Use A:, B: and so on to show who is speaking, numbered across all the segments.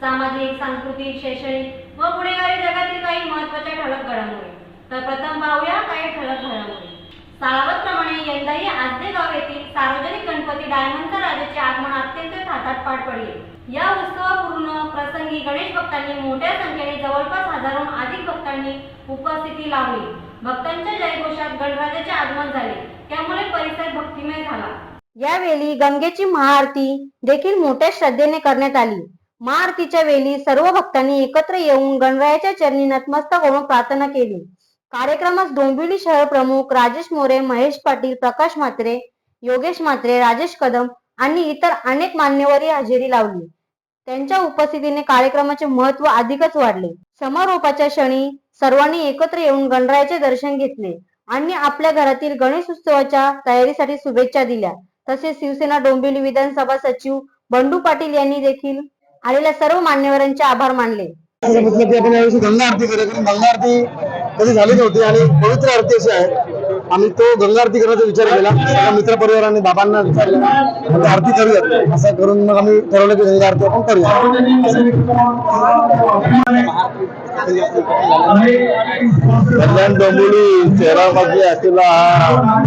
A: सामाजिक सांस्कृतिक शैक्षणिक व गुन्हेगारी जगातील काही महत्त्वाच्या ठळक घडामोडी. तर प्रथम पाहूया काही ठळक घडामोडी. सालावतप्रमाणे यंदाही आजदे गाव येथील सार्वजनिक गणपती डायमंडचा राजाचे आगमन अत्यंत थाटात पार पडले. या उत्सवापूर्ण प्रसंगी गणेश भक्तांनी मोठ्या संख्येने जवळपास हजारून अधिक भक्तांनी उपस्थिती लावली भक्तांच्या जयघोषात गणराजाचे आगमन झाले. त्यामुळे परिसर भक्तिमय झाला. यावेळी गंगेची महाआरती देखील मोठ्या श्रद्धेने करण्यात आली. महाआरतीच्या वेळी सर्व भक्तांनी एकत्र येऊन गणरायाच्या चरणी नतमस्तक होऊन प्रार्थना केली. कार्यक्रमास डोंबिवली शहर प्रमुख राजेश मोरे महेश पाटील प्रकाश म्हात्रे योगेश म्हात्रे राजेश कदम आणि इतर अनेक मान्यवरही हजेरी लावली. त्यांच्या उपस्थितीने कार्यक्रमाचे महत्त्व अधिकच वाढले. समारोपाच्या क्षणी सर्वांनी एकत्र येऊन गणरायाचे दर्शन घेतले आणि आपल्या घरातील गणेश उत्सवाच्या तयारीसाठी शुभेच्छा दिल्या. तसेच शिवसेना डोंबिवली विधानसभा सचिव बंडू पाटील यांनी देखील आलेल्या सर्व मान्यवरांचे आभार मानले.
B: गंगा आरती करूया. गंगा आरती कधी झाली नव्हती आणि पवित्र आरती अशी आहे. आम्ही तो गंगा आरती करण्याचा विचार केला. सगळ्या बाबांना विचारलं आरती करूयात. असं करून मग आम्ही ठरवलं की गंगा आरती आपण करूया कल्याण डोंबिवली शहरामध्ये असलेला हा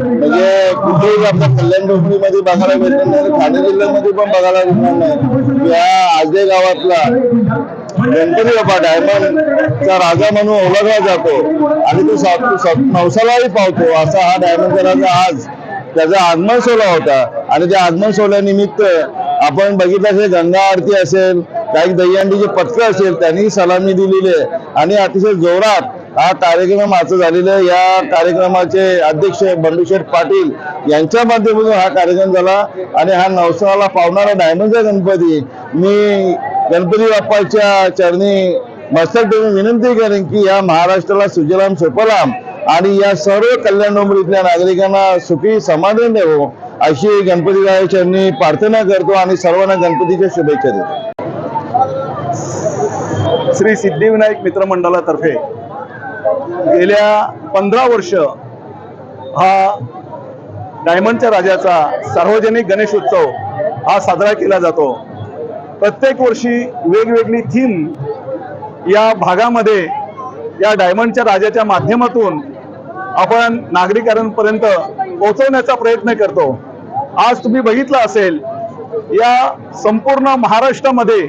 B: म्हणजे कुठेही आपल्या कल्याण डोंबिवलीमध्ये बघायला भेटणार नाही. ठाणे जिल्ह्यामध्ये पण बघायला मिळणार नाही. या आजे गावातला गणपती बाप्पा डायमंडचा राजा म्हणून ओळखला जातो. आणि तो नवसालाही पावतो. असा हा डायमंडचा राजा आज त्याचा आगमन सोहळा होता. आणि त्या आगमन सोहळ्यानिमित्त आपण बघितलं असेल गंगा आरती असेल काही दहीहंडीचे पथकं असेल त्यांनी सलामी दिलेली आहे. आणि अतिशय जोरात हा कार्यक्रम आज झालेला आहे. या कार्यक्रमाचे अध्यक्ष बंडूशेठ पाटील यांच्या माध्यमातून हा कार्यक्रम झाला आणि हा नवसाला पावणारा डायमंडचा गणपती. मी गणपती बाप्पाच्या चरणी मस्तक ठेवून विनंती करेन की या महाराष्ट्राला सुजलाम सुफलाम आणि या सर्व कल्याण डोंबरीतल्या नागरिकांना सुखी समाधान देवो अशी गणपती चरणी प्रार्थना करतो आणि सर्वांना गणपतीच्या शुभेच्छा देतो.
C: श्री सिद्धिविनायक मित्रमंडळातर्फे गेल्या पंधरा वर्ष हा डायमंडच्या राजाचा सार्वजनिक गणेश उत्सव हा साजरा केला जातो. प्रत्येक वर्षी वेगवेगळी थीम या भागामध्ये या डायमंडच्या राजाच्या माध्यमातून आपण नागरिकांपर्यंत पोहोचवण्याचा प्रयत्न करतो. आज तुम्ही बघितलं असेल या संपूर्ण महाराष्ट्रामध्ये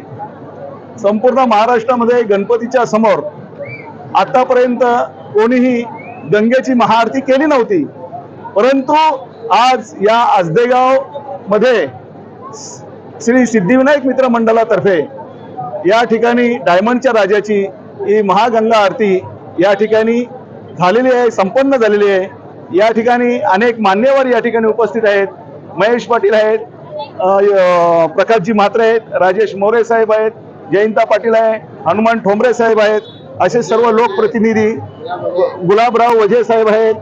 C: संपूर्ण महाराष्ट्रामध्ये गणपतीच्या समोर आतापर्यंत कोणीही गंगेची महाआरती केली नव्हती. परंतु आज या आजदेगावमध्ये श्री सिद्धिविनायक मित्र मंडळातर्फे या ठिकाणी डायमंडच्या राजाची ही महागंगा आरती या ठिकाणी झालेली आहे संपन्न झालेली आहे. या ठिकाणी अनेक मान्यवर या ठिकाणी उपस्थित आहेत. महेश पाटील आहेत प्रकाशजी म्हात्रे आहेत राजेश मोरे साहेब आहेत जयंता पाटील आहे हनुमान ठोंबरे साहेब आहेत. असे सर्व लोकप्रतिनिधी गुलाबराव वझे साहेब आहेत.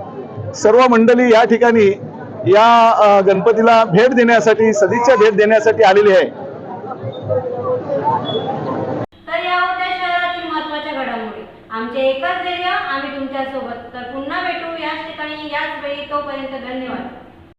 C: सर्व मंडळी या ठिकाणी या गणपतीला भेट देण्यासाठी सदिच्छा भेट देण्यासाठी आलेली आहे.
A: तर या होत्या शहरातील महत्त्वाच्या घडामोडी. आमचे एकच ध्येय आम्ही तुमच्यासोबत तर पुन्हा भेटू याच ठिकाणी याच वेळी तोपर्यंत धन्यवाद.